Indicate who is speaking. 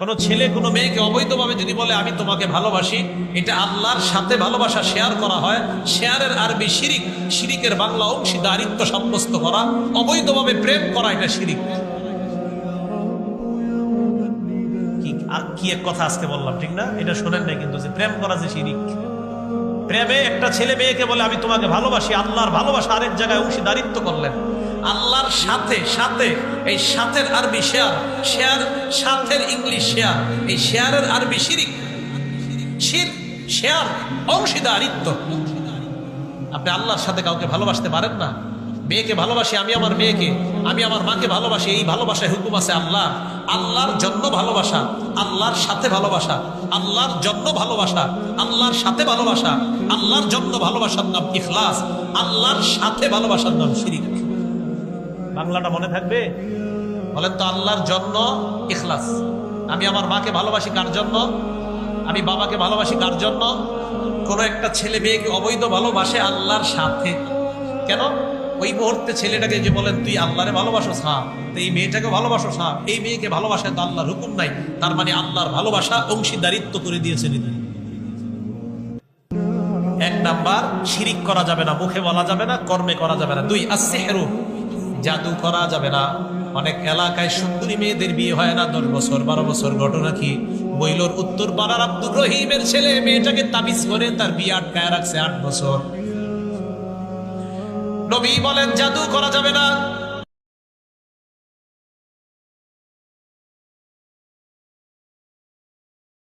Speaker 1: কোনো ছেলে, কোনো মেয়েকে অবৈধভাবে যদি বলে, আমি তোমাকে ভালোবাসি, এটা আল্লাহর সাথে ভালোবাসা শেয়ার করা হয়। শেয়ারের আরবি শিরিক, শিরিকের বাংলা অংশীদারিত্ব সাব্যস্ত করা, অবৈধভাবে প্রেম করা, এটা শিরিক। কি এক কথা আজকে বললাম, ঠিক না? এটা শোনেন নাই কিন্তু যে প্রেম করা যে শিরিক। প্রেমে একটা ছেলে মেয়েকে বলে, আমি তোমাকে ভালোবাসি, আল্লাহর ভালোবাসা আরেক জায়গায় অংশীদারিত্ব করলেন। আল্লাহর সাথে সাথে, এই সাথের আরবি শেয়ার শেয়ার সাথের ইংলিশ শেয়ার, এই শেয়ারের আরবি শিরিক, শির, শেয়ার, অংশীদারিত্ব। আপনি আল্লাহর সাথে কাউকে ভালোবাসতে পারেন না? মেয়েকে ভালোবাসি, আমি আমার মেয়েকে, আমি আমার মাকে ভালোবাসি, এই ভালোবাসায় হুকুম আছে আল্লাহ আল্লাহর জন্য ভালোবাসা, আল্লাহর সাথে ভালোবাসা, আল্লাহর জন্য ভালোবাসা, আল্লাহর সাথে ভালোবাসা, আল্লাহর জন্য ভালোবাসার নাম ইখলাস, আল্লাহর সাথে ভালোবাসার নাম শিরিক। বাংলাটা মনে থাকবে? বলেন তো, আল্লাহর জন্য ইখলাস। আমি আমার মাকে ভালোবাসি কার জন্য? আমি বাবাকে ভালোবাসি কার জন্য? কোন একটা ছেলে মেয়েকে অবৈধ ভালোবাসে আল্লাহর সাথে। কেন? ওই মুহূর্তে ছেলেটাকে যে বলেন, তুই আল্লাহরে ভালোবাসো তো এই মেয়েটাকে ভালোবাসো হ্যাঁ এই মেয়েকে ভালোবাসে তো আল্লাহর হুকুম নাই। তার মানে আল্লাহর ভালোবাসা অংশীদারিত্ব করে দিয়েছেন এক নাম্বার, শিরিক করা যাবে না, মুখে বলা যাবে না, কর্মে করা যাবে না। দুই আসেহেরু জাদু করা যাবে না। অনেক এলাকায় সুন্দরী মেয়েদের বিয়ে হয় না। দশ বছর, বারো বছর ঘটনা কি? বইলোর উত্তর পাড়ার আব্দুর রহিমের ছেলে মেয়েটাকে তাবিজ করে তার বিয়ে আটকায় রাখছে আট বছর। নবী বলেন, জাদু করা যাবে না।